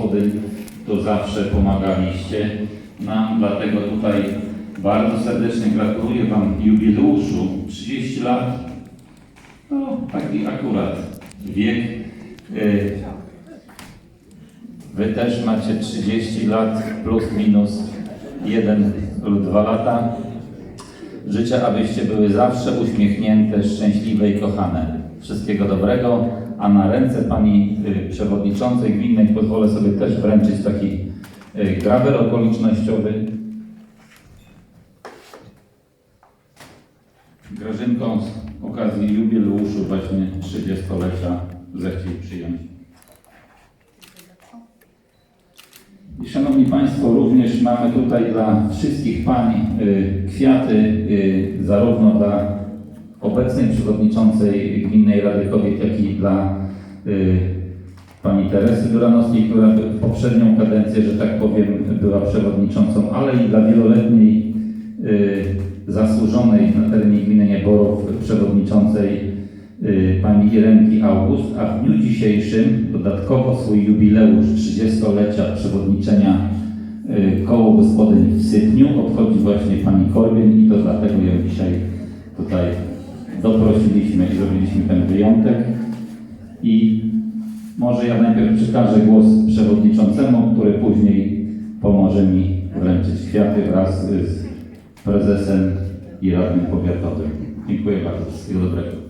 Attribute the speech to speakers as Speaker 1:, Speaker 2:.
Speaker 1: gospodyń, to zawsze pomagaliście nam, dlatego tutaj bardzo serdecznie gratuluję Wam jubileuszu 30 lat. No, taki akurat wiek. Y, Wy też macie 30 lat plus minus 1 lub 2 lata. Życzę, abyście były zawsze uśmiechnięte, szczęśliwe i kochane. Wszystkiego dobrego, a na ręce Pani y, Przewodniczącej Gminnej pozwolę sobie też wręczyć taki y, grawer okolicznościowy. Grażynką z okazji jubileuszu właśnie 30-lecia zechciej przyjąć. I Szanowni Państwo, również mamy tutaj dla wszystkich pań y, kwiaty, y, zarówno dla obecnej przewodniczącej Gminnej Rady Kobiet, jak i dla y, pani Teresy Duranowskiej, która w poprzednią kadencję, że tak powiem, była przewodniczącą, ale i dla wieloletniej y, zasłużonej na terenie gminy Nieborów przewodniczącej pani Irenki August, a w dniu dzisiejszym dodatkowo swój jubileusz 30-lecia przewodniczenia y, koło gospodyń w Sydniu obchodzi właśnie pani Korbin i to dlatego ją dzisiaj tutaj doprosiliśmy i zrobiliśmy ten wyjątek. I może ja najpierw przekażę głos przewodniczącemu, który później pomoże mi wręczyć kwiaty wraz z prezesem i radnym powiatowym. Dziękuję bardzo. Wszystkiego dobrego.